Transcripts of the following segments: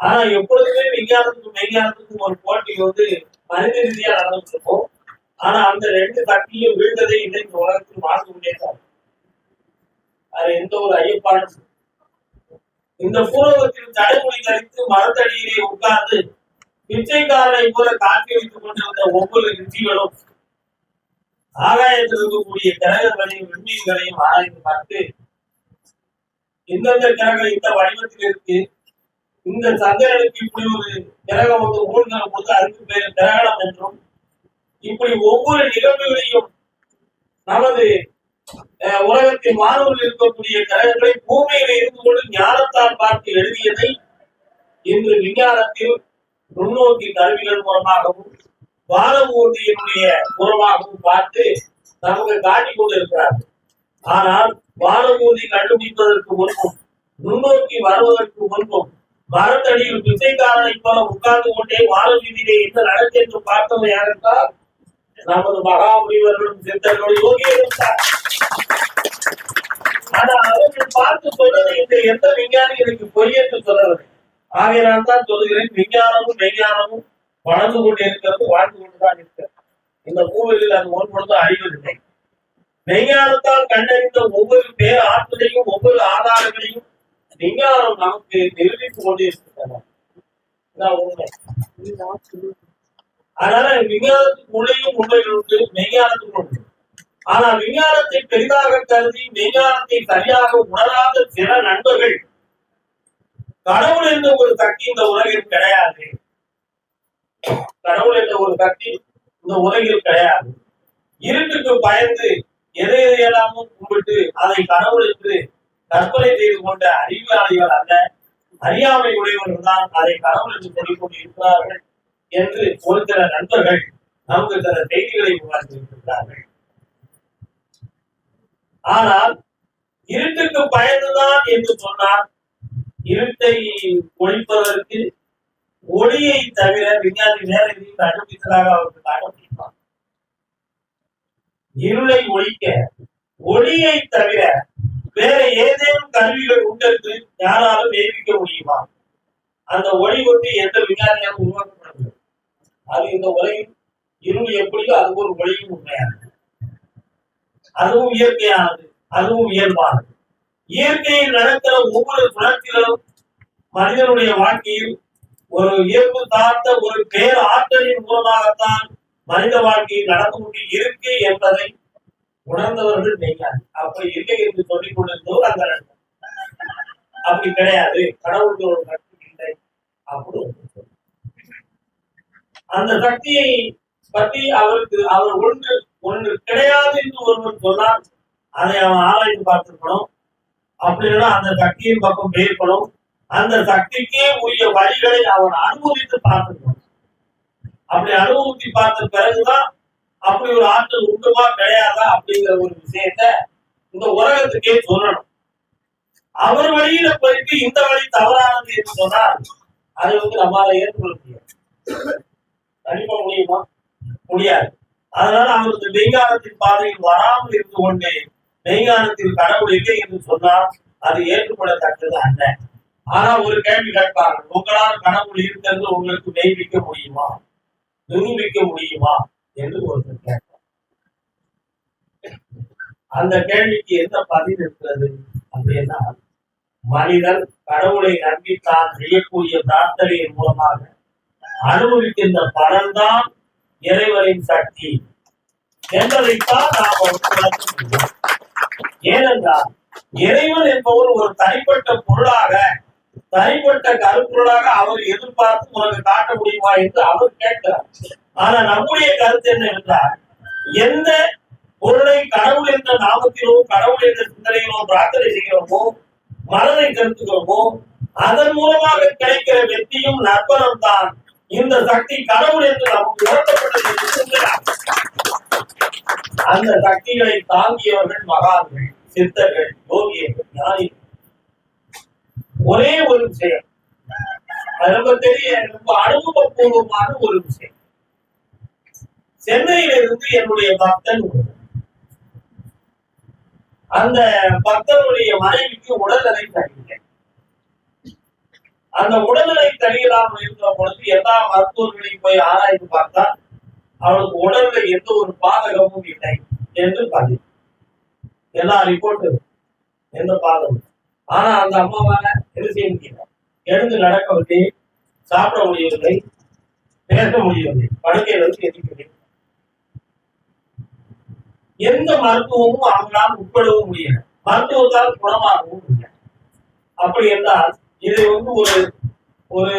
ஆனா எப்பொழுதுமே விஞ்ஞானத்துக்கும் மெய்ஞானத்துக்கும் ஒரு போட்டி வந்து மனித ரீதியா நடந்துட்டு இருக்கும் ஆனா அந்த ரெண்டு சக்தியும் வீழ்ந்ததே இல்லை இந்த உலகத்தில் வாழ்ந்து கொண்டே தான் அது எந்த ஒரு ஐயப்பாடும் இந்த பூரவத்தில் தலைமுடி தரித்து மரத்தடியிலே உட்கார்ந்து பிச்சைக்காரனை போல காட்டி வைத்துக் கொண்டிருந்த ஒவ்வொரு ரிஷிகளும் ஆகாயத்தில் இருக்கக்கூடிய கிரகங்களையும் விண்மீன்களையும் ஆராய்ந்து பார்த்து எந்தெந்த கிரகம் இந்த வடிவத்தில் இருக்கு இந்த சந்திரனுக்கு இப்படி ஒரு கிரகம் வந்து ஊழ்கிற கொடுத்து அதுக்கு பேர் கிரகணம் என்றும் இப்படி ஒவ்வொரு நிகழ்வுகளையும் நமது அஹ், உலகத்தின் மாணவர்கள் இருக்கக்கூடிய கிரகங்களை பூமியில இருந்து கொண்டு ஞானத்தால் பார்த்து எழுதியதை இன்று விஞ்ஞானத்தில் நுண்ணோக்கி கருவிகள் மூலமாகவும் வானமூர்த்தியினுடைய மூலமாகவும் பார்த்து நமக்கு காட்டிக் கொண்டிருக்கிறார்கள். ஆனால் வானமூர்த்தி கண்டுபிடிப்பதற்கு முன்பும் நுண்ணோக்கி வருவதற்கு முன்பும் மரத்தடியில் பிச்சைக்காரனை போல உட்கார்ந்து கொண்டே வானவீதியிலே என்ன நடக்கும் என்று பார்த்தவை யாரென்றால் நமது மகாமுனிவர்களும் சித்தர்களும் யோகியரும் தான். ஆனா அவர்கள் பார்த்து சொன்னதை இந்த எந்த விஞ்ஞானி எனக்கு பொய் என்று சொல்லவில்லை. நான் தான் சொல்கிறேன் விஞ்ஞானமும் மெய்ஞானமும் வளர்ந்து கொண்டே இருக்கிறது வாழ்ந்து கொண்டுதான் இருக்கிறது. இந்த பூமியில் அது ஒன்பொழுது அறிவதில்லை மெய்ஞானத்தால் கண்டறிந்த ஒவ்வொரு பேர் ஆற்றலையும் ஒவ்வொரு ஆதாரங்களையும் விஞ்ஞானம் நமக்கு நிரூபித்து கொண்டே இருக்கின்றன. அதனால விஞ்ஞானத்துக்கு உள்ளேயும் உண்மைகள் உண்டு மெய்ஞானத்துக்கு உண்டு ஆனா விஞ்ஞானத்தை பெரிதாக கருதி மெய்ஞானத்தை சரியாக உணராத சில நண்பர்கள் கடவுள் என்ற ஒரு சக்தி இந்த உலகில் கிடையாது. கடவுள் என்ற ஒரு சக்தி இந்த உலகில் கிடையாது. இருட்டுக்கு பயந்து எதை எதையெல்லாமும் கும்பிட்டு அதை கடவுள் என்று கற்பனை செய்து கொண்ட அறிவியலாளிகள் அல்ல அறியாமை உடையவர்கள் தான் அதை கடவுள் என்று சொல்லிக் கொண்டு இருக்கிறார்கள் என்று ஒரு சில நண்பர்கள் நமக்கு சில செய்திகளை உருவாக்கியிருக்கிறார்கள். ஆனால் இருட்டுக்கு பயந்துதான் என்று சொன்னார் இருட்டை ஒழிப்பதற்கு ஒளியை தவிர விஞ்ஞானி வேற எதையும் கண்டுபிடித்ததாக அவருக்கு காட்ட முடியுமா இருளை ஒழிக்க ஒளியை தவிர வேற ஏதேனும் கருவிகள் உண்டு யாராலும் நிரூபிக்க முடியுமா? அந்த ஒளி கொண்டு எந்த விஞ்ஞானியாக உருவாக்கப்படவில்லை. அது இந்த உலகில் இருள் எப்படியோ அது ஒரு ஒளியும் உண்மையானது. அதுவும் இயற்கையானது அதுவும் இயல்பானது. இயற்கையில் நடக்கிற ஒவ்வொரு குணத்திலும் மனிதனுடைய வாழ்க்கையில் ஒரு இயல்பு தாத்த ஒரு பேர் ஆற்றலின் மூலமாகத்தான் மனித வாழ்க்கையில் நடந்து கொண்டு இருக்கு என்பதை உணர்ந்தவர்கள் மெய்ஞானி அப்படி இல்லை என்று சொல்லிக் கொண்டிருந்தவர் அந்த அப்படி கிடையாது. கடவுளுக்கு ஒரு சக்தி இல்லை அப்படி அந்த சக்தியை பற்றி அவருக்கு அவர் ஒன்று ஒன்று கிடையாது என்று ஒருவர் சொன்னால் அதை அவன் ஆராய்ந்து பார்த்திருக்கணும். அப்படி இல்லைன்னா அந்த சக்தியின் பக்கம் பேர்படும் அந்த சக்திக்கே உரிய வழிகளை அவன் அனுபவித்து பார்த்திருக்கணும். அப்படி அனுபவித்து பார்த்த பிறகுதான் அப்படி ஒரு ஆற்றல் உண்டுமா கிடையாதா அப்படிங்கிற ஒரு விஷயத்த இந்த உலகத்துக்கே சொல்லணும். அவர் வழியில போயிட்டு இந்த வழி தவறானது என்று சொன்னால் அதை வந்து நம்மால ஏற்றுக்கொள்ள முடியாது. கண்டிப்பா முடியுமா? முடியாது. அதனால அவருக்கு மெய்ஞானத்தின் பாதையில் வராமல் இருந்து கொண்டு மெய்ஞானத்தில் கடவுள் இல்லை என்று சொன்னால் அது ஏற்றுக்கொள்ளத்தக்கது அல்ல. ஆனா ஒரு கேள்வி கேட்பார்கள் உங்களால் கடவுள் இருக்கிறது உங்களுக்கு மெய்ப்பிக்க முடியுமா? நிரூபிக்க முடியுமா? என்று ஒருத்தர் அந்த கேள்விக்கு என்ன பதில் இருக்கிறது? அப்படின்னா மனிதன் கடவுளை நம்பி தான் செய்யக்கூடிய பிரார்த்தனையின் மூலமாக அனுபவிக்கின்ற பலன்தான் இறைவனின் சக்தி என்பதைத்தான் நாம் ஏனென்றால் இறைவன் என்பவர் ஒரு தனிப்பட்ட பொருளாக தனிப்பட்ட கருப்பொருளாக அவர் எதிர்பார்த்து உனக்கு காட்ட முடியுமா என்று அவர் கேட்கிறார். ஆனா நம்முடைய கருத்து என்னவென்றால் எந்த பொருளை கடவுள் என்ற நாமத்திலோ கடவுள் என்ற சிந்தனையிலோ பிரார்த்தனை செய்கிறோமோ மனதை கருத்துக்கிறோமோ அதன் மூலமாக கிடைக்கிற வெற்றியும் நற்பலம் தான் இந்த சக்தி கடவுள் என்று நமக்கு உணர்த்தப்பட்டது அந்த சக்திகளை தாங்கியவர்கள் மகான்கள் சித்தர்கள் யோகியர்கள் ஞானிகள். ஒரே ஒரு விஷயம். ரொம்ப தெரிய ரொம்ப அனுபவபூர்வமான ஒரு விஷயம். சென்னையில இருந்து என்னுடைய பக்தன் அந்த பக்தனுடைய மனைவிக்கு உடல்நிலை சரியில்லை. அந்த உடல்நிலை சரியில்லாமல் இருக்கிற பொழுது எல்லா மருத்துவர்களையும் போய் ஆராய்ந்து பார்த்தா அவளுக்கு உடல்ல எந்த ஒரு பாதகமும் இல்லை என்று பதிவு எல்லா ரிப்போர்ட் எந்த பாதகமும் ஆனா அந்த அம்மாவால என்ன செய்ய முடியல? எழுந்து நடக்கவில்லை சாப்பிட முடியவில்லை பேச முடியவில்லை படுக்கையில இருந்து எதிர்க்கவில்லை எந்த மருத்துவமும் அவங்களால் உட்படவும் முடியல. மருத்துவத்தால் குணமாகவும் முடியல அப்படி என்றால் இதை வந்து ஒரு ஒரு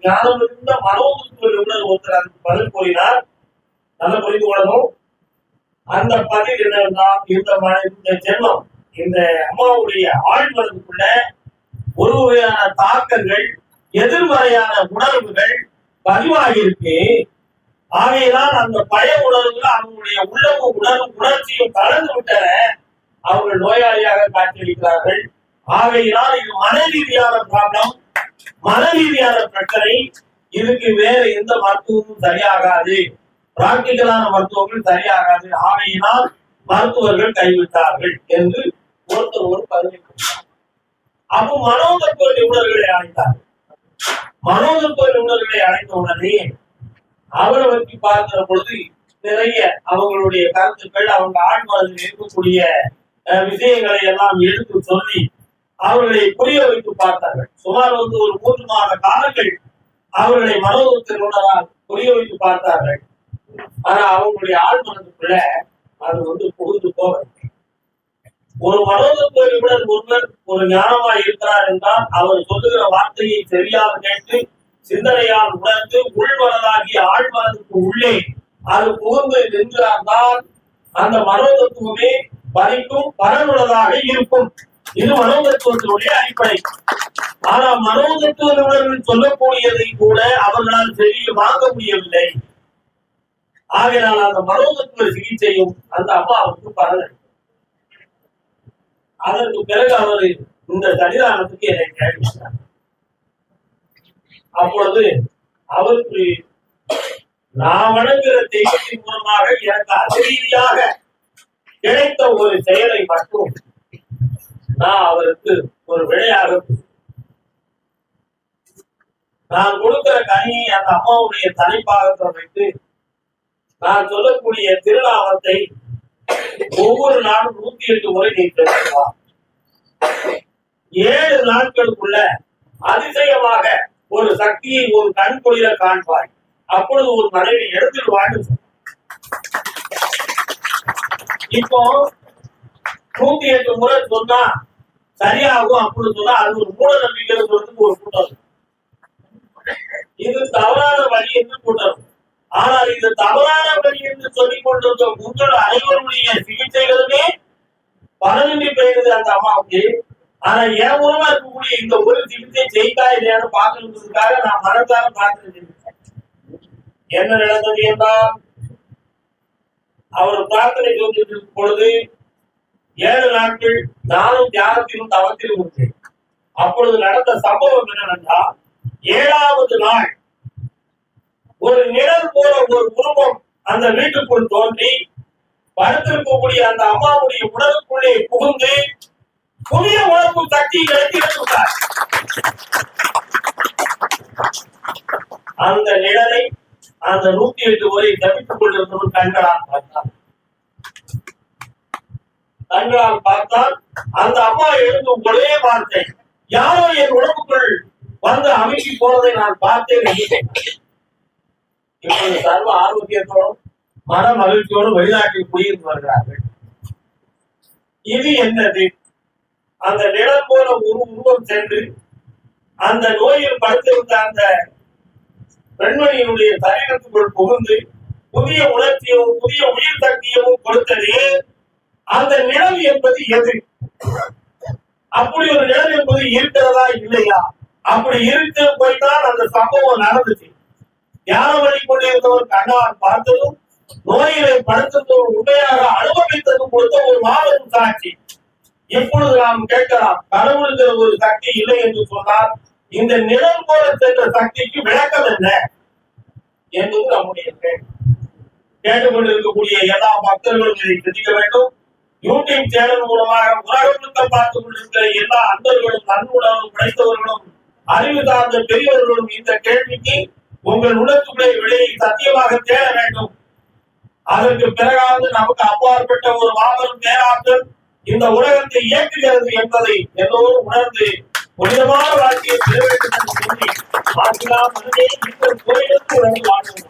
ஞானம் இருந்த மனோதத்துவ நிபுணர் ஒருத்தர் அதுக்கு பதில் கூறினார். நல்ல புரிந்து கொள்ளணும். அந்த பதில் என்னன்னா இந்த இந்த ஜென்மம் இந்த அம்மாவுடைய ஆழ்மனதுக்குள்ள ஒரு வகையான தாக்கங்கள் எதிர்மறையான உணர்வுகள் பதிவாகியிருக்கு ஆகையினால் அந்த பய உணர்வுகள் அவங்களுடைய உள்ளமும் உணர்வு உணர்ச்சியும் கலந்து விட்டன. அவர்கள் நோயாளியாக காட்சியளிக்கிறார்கள். ஆகையினால் இது மன ரீதியான ப்ராப்ளம் மன ரீதியான பிரச்சனை. இதுக்கு வேற எந்த மருத்துவமும் சரியாகாது. பிராக்டிக்கலான மருத்துவங்கள் சரியாகாது. ஆகையினால் மருத்துவர்கள் கைவிட்டார்கள் என்று ஒருத்தர் ஒரு பதிவு அப்போ மனோதத்துவ நிபுணர்களை அழைத்தார் மனோதத்துவ நிபுணர்களை அழைத்த உடனே அவரை பற்றி பார்க்கிற பொழுது நிறைய அவங்களுடைய கருத்துக்கள் அவங்க ஆழ்மனதில் இருக்கக்கூடிய அஹ், விஷயங்களை எல்லாம் எடுத்து சொல்லி அவர்களை புரிய வைத்து பார்த்தார்கள். சுமார் வந்து ஒரு மூன்று மாத காலங்கள் அவர்களை மனோதத்துவ புரிய வைத்து பார்த்தார்கள். ஆனா அவங்களுடைய ஆழ்மனதுக்குள்ள அது வந்து புகுந்து போகவில்லை. ஒரு மனோதத்துவ நிபுணர் ஒருவர் ஒரு ஞானமாய் இருக்கிறார் என்றால் அவர் சொல்லுகிற வார்த்தையை சரியாக கேட்டு சிந்தனையால் உணர்ந்து உள்மனதாகிய ஆழ்மனதுக்கு உள்ளே அது புகுந்து நின்றால்தான் அந்த மனோதத்துவமே பலிக்கும் பலனுள்ளதாக இருக்கும். இது மனோதத்துவத்தினுடைய அடிப்படை. ஆனா மனோதத்துவ நிபுணர்கள் சொல்லக்கூடியதை கூட அவர்களால் சரியில் வாங்க முடியவில்லை. ஆகையால் அந்த மனோதத்துவ சிகிச்சையும் அந்த அம்மாவுக்கு பலன் அதற்கு பிறகு அவர் இந்த சன்னிதானத்துக்கு என்னை கேட்டார் அப்பொழுது அவருக்கு நான் வணங்குகிற தெய்வத்தின் மூலமாக எனக்கு அதிரீதியாக கிடைத்த ஒரு செயலை மட்டும் நான் அவருக்கு ஒரு விடையாக நான் கொடுக்கிற கனியை அந்த அம்மாவுடைய தலைப்பாகத்தை வைத்து நான் சொல்லக்கூடிய திருநாமத்தை ஒவ்வொரு நாளும் நூத்தி எட்டு முறை நீ தெரிவிக்கலாம் ஏழு நாட்களுக்குள்ள அதிசயமாக ஒரு சக்தியை ஒரு கண் காண்பாய். அப்பொழுது ஒரு மனைவி இடத்தில் வாழ்ந்து இப்போ நூத்தி எட்டு முறை சொன்னா சரியாகும் அப்படின்னு சொன்னா அது ஒரு மூட நம்பிக்கை சொல்றதுக்கு ஒரு கூட்டம். இது தவறான வழி என்று கூட்டம். ஆனால் இது தவறான வழி என்று சொல்லிக் கொண்டிருக்க உங்கள் அனைவருடைய சிகிச்சைகளுமே பலனின்றி போயிருது அந்த அம்மாவுக்கு. ஆனா என் மூலமா இருக்கக்கூடிய இந்த ஒரு திட்டத்தை ஜெயிக்கா இல்லையான்னு பார்க்கறதுக்காக நான் மனத்தால பார்த்துருக்கேன் என்ன நடந்தது என்றால் அவர் பிரார்த்தனை சொல்லிட்டு இருக்கும் பொழுது ஏழு நாட்கள் நானும் தியானத்திலும் தவத்திலும் இருந்தேன். அப்பொழுது நடந்த சம்பவம் என்னவென்றால் ஏழாவது நாள் ஒரு நிழல் போல ஒரு உருவம் அந்த வீட்டுக்குள் தோன்றி படுத்திருக்கக்கூடிய அந்த அம்மாவுடைய உடலுக்குள்ளே புகுந்து புதிய உணர்வு சக்திகளை திறந்துள்ளார் அந்த நிழலை அந்த நூத்தி எட்டு வரை தவித்துக் கொண்டிருந்தவன் கண்களால் பார்த்தான். கண்களால் பார்த்தால் அந்த அம்மா எழுந்து ஒரே வார்த்தை யாரோ என் உடம்புக்குள் வந்து அமைக்கி போனதை நான் பார்த்தேன் என்று. சர்வ ஆரோக்கியத்தோடும் மன மகிழ்ச்சியோடும் வெளிநாட்டில் குடியிருந்து வருகிறார்கள். இது என்னது? அந்த நிலம் போல ஒரு உருவம் சென்று அந்த நோயில் படுத்திருந்த அந்த பெண்மணியினுடைய சரீரத்துக்குள் புகுந்து புதிய உணர்ச்சியும் புதிய உயிர் சக்தியவும் கொடுத்தது அந்த நிலம் என்பது எது? அப்படி ஒரு நிலம் என்பது இருக்கிறதா இல்லையா? அப்படி இருக்க போய்தான் அந்த சம்பவம் நடந்துச்சு. யானை வழி கொண்டிருந்தவர் கண்ணால் பார்த்ததும் நோயிலை படுத்ததும் உண்மையாக அனுபவித்ததும் கொடுத்த ஒரு மாபெரும் சாட்சி. இப்பொழுது நாம் கேட்கலாம் கடவுளுங்கிற ஒரு சக்தி இல்லை என்று சொன்னால் இந்த நிழல் போல சென்ற சக்திக்கு விளக்கம் என்ன? என்பது நம்முடைய கேள்வி. கேட்டுக்கொண்டிருக்கக்கூடிய எல்லா பக்தர்களும் இதை சிந்திக்க வேண்டும். யூடியூப் சேனல் மூலமாக உலகம் முழுக்க பார்த்துக் கொண்டிருக்கிற எல்லா அன்பர்களும் நன்முடனும் படைத்தவர்களும் அறிவு சார்ந்த பெரியவர்களும் இந்த கேள்விக்கு உங்கள் உணர்த்துடைய விலையை சத்தியமாக தேட வேண்டும். அதற்கு பிறகாவது நமக்கு அப்பாற்பட்ட ஒரு மாபெரும் பேராற்றல் இந்த உலகத்தை இயக்குகிறது என்பதை எல்லோரும் உணர்ந்து புனிதமான வாழ்க்கையை பெற வேண்டும் என்று சொல்லி வாழ்க்கையா மனதே இந்த கோயிலுக்கு வந்து வாழ்வோம்.